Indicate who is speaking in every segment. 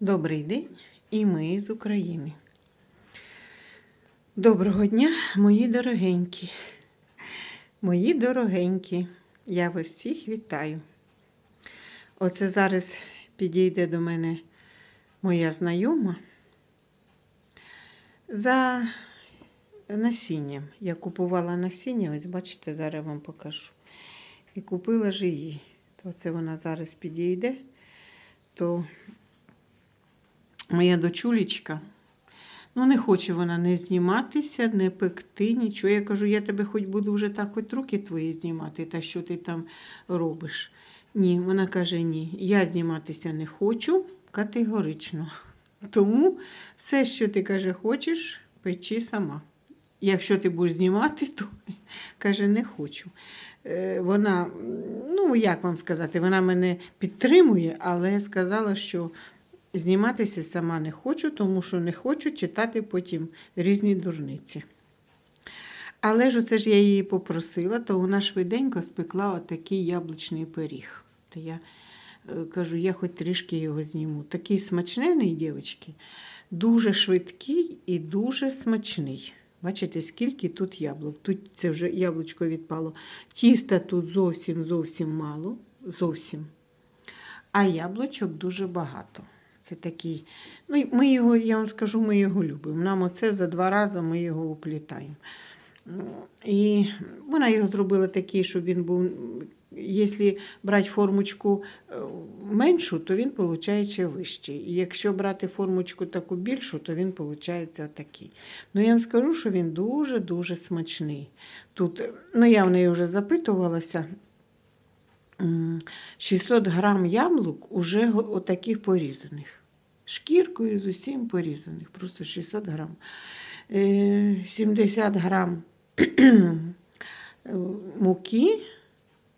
Speaker 1: Добрий день і ми з України. Доброго дня, мої дорогенькі. Мої дорогенькі, я вас всіх вітаю. Оце зараз підійде до мене моя знайома за насінням. Я купувала насіння, ось бачите, зараз вам покажу. І купила ж її. То це вона зараз підійде, то моя дочулечка. Ну, не хоче вона не зніматися, не пекти, нічого. Я кажу, я тебе хоч буду вже так хоч руки твої знімати, та що ти там робиш. Ні, вона каже, ні, я зніматися не хочу категорично. Тому все, що ти каже, хочеш, печи сама. Якщо ти будеш знімати, то каже, не хочу. Е, Вона, ну як вам сказати, вона мене підтримує, але сказала, що зніматися сама не хочу, тому що не хочу читати потім різні дурниці. Але ж оце ж я її попросила, то вона швиденько спекла отакий яблучний пиріг. То я е, кажу, я хоч трішки його зніму. Такий смачнений, дівчатки, дуже швидкий і дуже смачний. Бачите, скільки тут яблук. Тут це вже яблучко відпало. Тіста тут зовсім зовсім мало. Зовсім. А яблучок дуже багато. Це такий. Ну, ми його, я вам скажу, ми його любимо. Нам оце за два рази ми його уплітаємо. Ну, І вона його зробила такий, щоб він був. Якщо брати формочку е, меншу, то він виходить вищий. І якщо брати формочку таку більшу, то він виходить отакий. Ну, я вам скажу, що він дуже-дуже смачний. Тут, ну я в неї вже запитувалася. М, 600 грам яблук уже отаких порізаних. Шкіркою з усім порізаних, просто 600 грам. Е, 70 грам е, муки,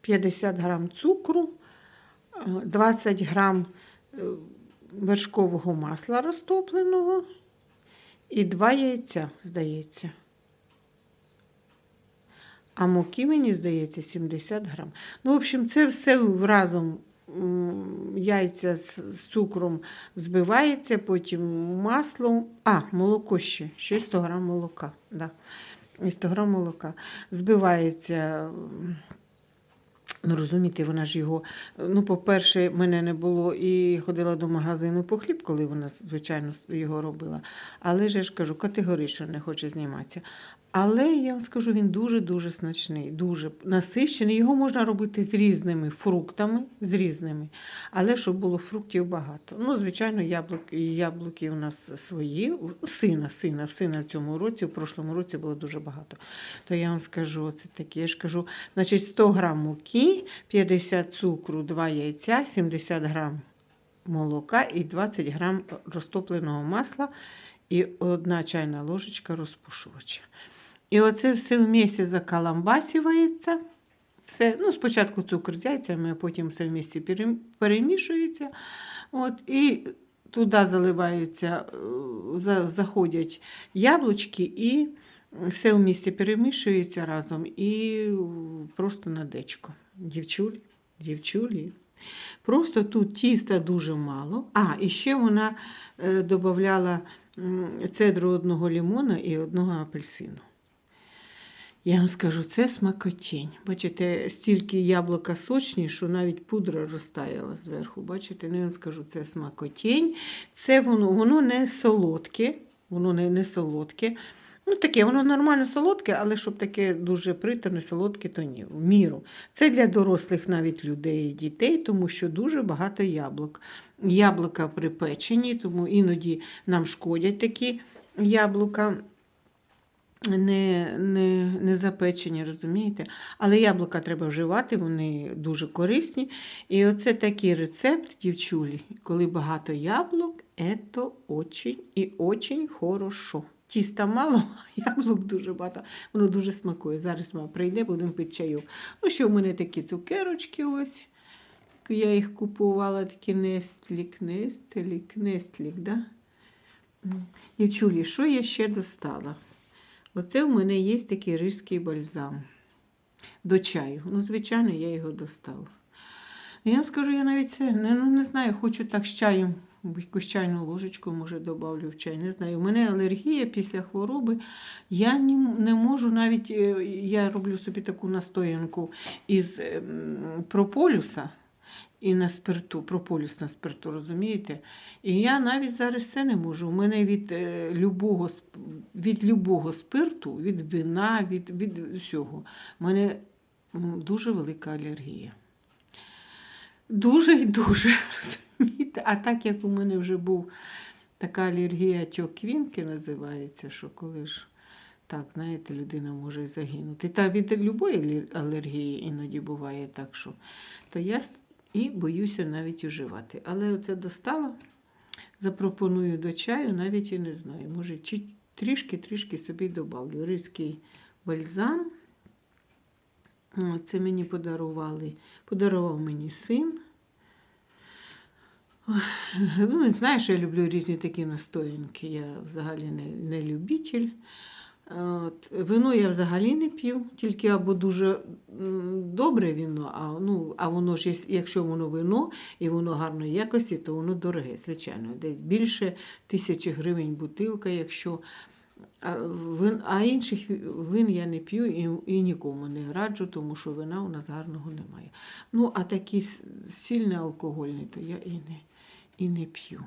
Speaker 1: 50 грам цукру, е, 20 грам е, вершкового масла розтопленого і 2 яйця, здається. А муки, мені здається, 70 грам. Ну, в общем, це все разом яйця з, цукром збивається, потім маслом. А, молоко ще, ще 100 грам молока. Да. 100 грам молока. Збивається. Ну, розумієте, вона ж його. Ну, по-перше, мене не було і ходила до магазину по хліб, коли вона, звичайно, його робила. Але ж я ж кажу, категорично не хоче зніматися. Але я вам скажу, він дуже-дуже смачний, дуже насищений. Його можна робити з різними фруктами, з різними, але щоб було фруктів багато. Ну, звичайно, яблук, і яблуки у нас свої. Сина, сина, сина в цьому році, в прошлому році було дуже багато. То я вам скажу, це таке. Я ж кажу, значить, 100 грам муки, 50 цукру, 2 яйця, 70 грам молока і 20 грам розтопленого масла і одна чайна ложечка розпушувача. І оце все вмісті закаламбасюється. Все, ну, спочатку цукор з а потім все вмісті перем- перемішується. От, і туди заливаються, е, заходять яблучки і все в місці перемішується разом і просто на дечко. Дівчулі, дівчулі. Просто тут тіста дуже мало. А, і ще вона е, додавала цедру одного лимона і одного апельсину. Я вам скажу, це смакотінь. Бачите, стільки яблука сочні, що навіть пудра розтаяла зверху. Бачите, ну я вам скажу, це смакотінь. Це воно, воно не солодке, воно не, не солодке. Ну, таке, воно нормально солодке, але щоб таке дуже приторне, солодке, то ні, в міру. Це для дорослих навіть людей і дітей, тому що дуже багато яблук. Яблука припечені, тому іноді нам шкодять такі яблука не, не, не запечені, розумієте? Але яблука треба вживати, вони дуже корисні. І оце такий рецепт, дівчулі, коли багато яблук, це очень і очень хорошо. Тіста мало, а яблук дуже багато. Воно дуже смакує. Зараз мама прийде, будемо пити чайок. Ну, що в мене такі цукерочки ось. Я їх купувала, такі нестлік, нестелік, нестлік, да? Дівчулі, що я ще достала? Оце в мене є такий ризький бальзам до чаю. Ну, звичайно, я його достала. Я вам скажу, я навіть це не, ну, не знаю, хочу так з чаєм якусь чайну ложечку, може, додавлю в чай. Не знаю. У мене алергія після хвороби. Я не, не можу навіть, е, я роблю собі таку настоянку із ем, прополюса і на спирту, прополюс на спирту, розумієте? І я навіть зараз це не можу. У мене від, е, любого, від любого спирту, від вина, від, від всього, у мене дуже велика алергія. Дуже і дуже, розумієте? А так як у мене вже був така алергія тьоквінки називається, що коли ж так, знаєте, людина може загинути. Та від любої алер- алергії іноді буває так, що то я і боюся навіть уживати. Але оце достала, запропоную до чаю, навіть і не знаю. Може, трішки-трішки собі добавлю. Ризький бальзам. Це мені подарували. Подарував мені син. Ну, знає, що я люблю різні такі настоянки. Я взагалі не, не любитель. От, вино я взагалі не п'ю, тільки або дуже добре вино, а, ну, а воно ж, якщо воно вино і воно гарної якості, то воно дороге, звичайно. Десь більше тисячі гривень бутилка, якщо. А, вин, а інших вин я не п'ю і, і нікому не раджу, тому що вина у нас гарного немає. Ну, а такі с- сильні алкогольні, то я і не, і не п'ю.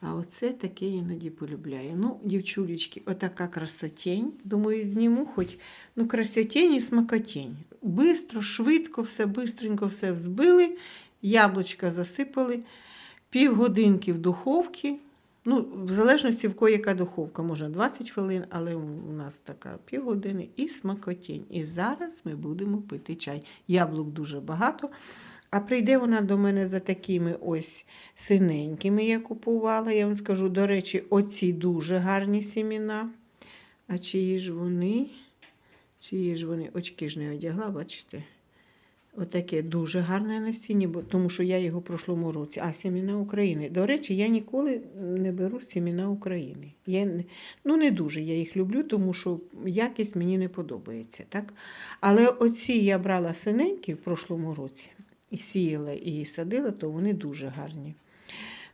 Speaker 1: А оце таке іноді полюбляю. Ну, дівчулечки, отака красотень. Думаю, зніму хоч ну, красотень і смакотень. Бистро, швидко, все бистренько все взбили, яблучка засипали, півгодинки в духовці. Ну, в залежності в кого яка духовка, можна 20 хвилин, але у нас така півгодини і смакотінь. І зараз ми будемо пити чай. Яблук дуже багато. А прийде вона до мене за такими ось синенькими, я купувала. Я вам скажу, до речі, оці дуже гарні сіміна. А чиї ж вони? Чиї ж вони? Очки ж не одягла, бачите? Отаке дуже гарне насіння, бо, тому що я його в прошлому році. А сіміна України. До речі, я ніколи не беру сіміна України. Я, ну, не дуже я їх люблю, тому що якість мені не подобається. Так? Але оці я брала синенькі в прошлому році і сіяла і садила, то вони дуже гарні.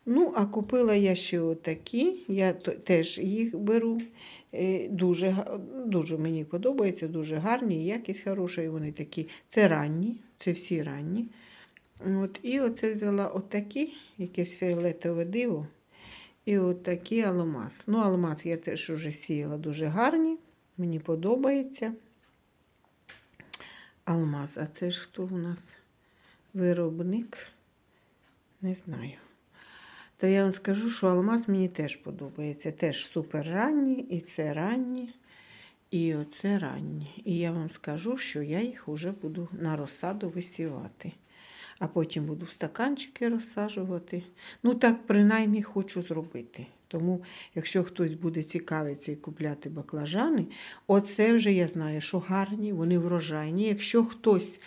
Speaker 1: Ну, а купила я ще отакі, я теж їх беру. Е, Дуже, дуже мені подобається, дуже гарні, якість хороша, і вони такі. Це ранні, це всі ранні. От, і оце взяла отакі, якесь фіолетове диво. І отакі алмаз. Ну, алмаз я теж вже сіяла дуже гарні, мені подобається. Алмаз, а це ж хто у нас виробник? Не знаю. То я вам скажу, що алмаз мені теж подобається. Теж супер ранні, і це ранні, і оце ранні. І я вам скажу, що я їх вже буду на розсаду висівати. А потім буду в стаканчики розсаджувати. Ну, так принаймні хочу зробити. Тому, якщо хтось буде цікавитися і купляти баклажани, оце вже я знаю, що гарні, вони врожайні. Якщо хтось,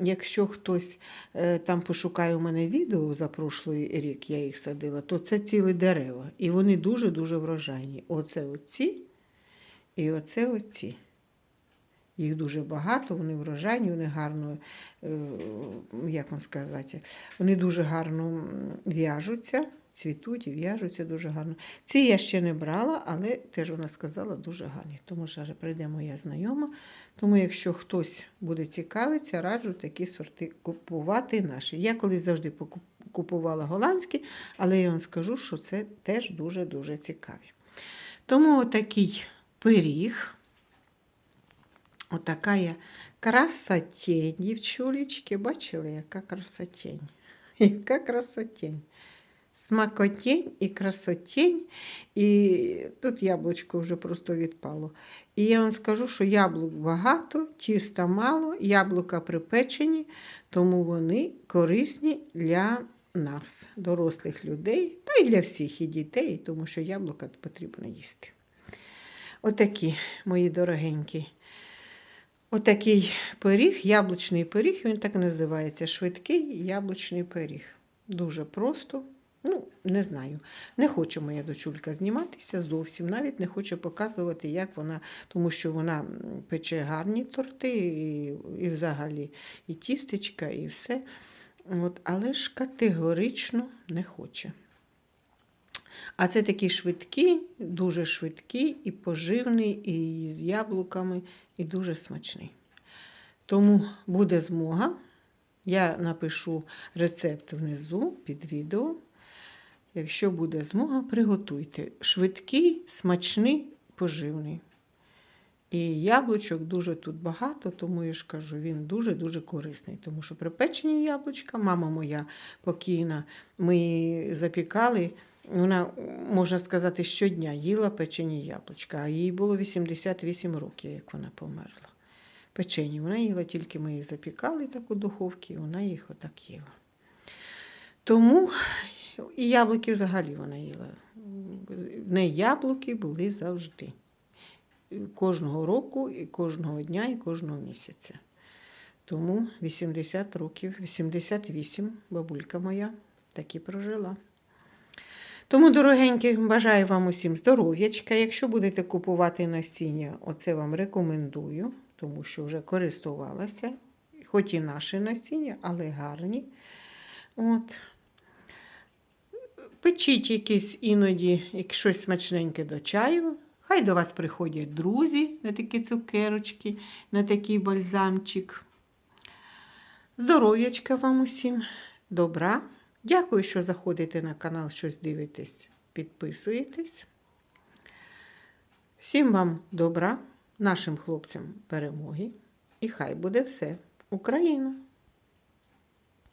Speaker 1: якщо хтось е, там пошукає у мене відео за прошлий рік, я їх садила, то це цілі дерева. І вони дуже-дуже врожайні. Оце оці і оце оці. Їх дуже багато, вони врожайні, вони гарно, е, як вам сказати, вони дуже гарно в'яжуться, цвітуть і в'яжуться дуже гарно. Ці я ще не брала, але теж вона сказала дуже гарні. Тому що прийде моя знайома. Тому, якщо хтось буде цікавитися, раджу такі сорти купувати наші. Я колись завжди купувала голландські, але я вам скажу, що це теж дуже-дуже цікаві. Тому отакий пиріг. Отака я красотень, дівчулечки. Бачили, яка красотень? Яка красотень. Смакотень і красотень. І тут яблучко вже просто відпало. І я вам скажу, що яблук багато, тіста мало, яблука припечені, тому вони корисні для нас, дорослих людей, та й для всіх і дітей, тому що яблука потрібно їсти. Отакі, мої дорогенькі. Отакий пиріг, яблучний пиріг, він так називається. Швидкий яблучний пиріг. Дуже просто. Ну, не знаю. Не хоче моя дочулька зніматися зовсім. Навіть не хоче показувати, як вона, тому що вона пече гарні торти, і, і взагалі і тістечка, і все. От, але ж категорично не хоче. А це такий швидкий, дуже швидкий і поживний, і з яблуками, і дуже смачний. Тому буде змога. Я напишу рецепт внизу під відео. Якщо буде змога, приготуйте. Швидкий, смачний, поживний. І яблучок дуже тут багато, тому я ж кажу, він дуже-дуже корисний. Тому що припечені яблучка, мама моя покійна, ми її запікали. Вона, можна сказати, щодня їла печені яблучка, а їй було 88 років, як вона померла. Печені. Вона їла тільки ми їх запікали так у духовці, і вона їх отак їла. Тому і яблуки взагалі вона їла. В неї яблуки були завжди. Кожного року, і кожного дня, і кожного місяця. Тому 80 років, 88 бабулька моя так і прожила. Тому, дорогенькі, бажаю вам усім здоров'ячка. Якщо будете купувати насіння, оце вам рекомендую, тому що вже користувалася. Хоч і наші насіння, але гарні. От. Печіть якісь іноді як щось смачненьке до чаю. Хай до вас приходять друзі на такі цукерочки, на такий бальзамчик. Здоров'ячка вам усім, добра. Дякую, що заходите на канал, щось дивитесь, підписуєтесь. Всім вам добра, нашим хлопцям перемоги. І хай буде все Україна!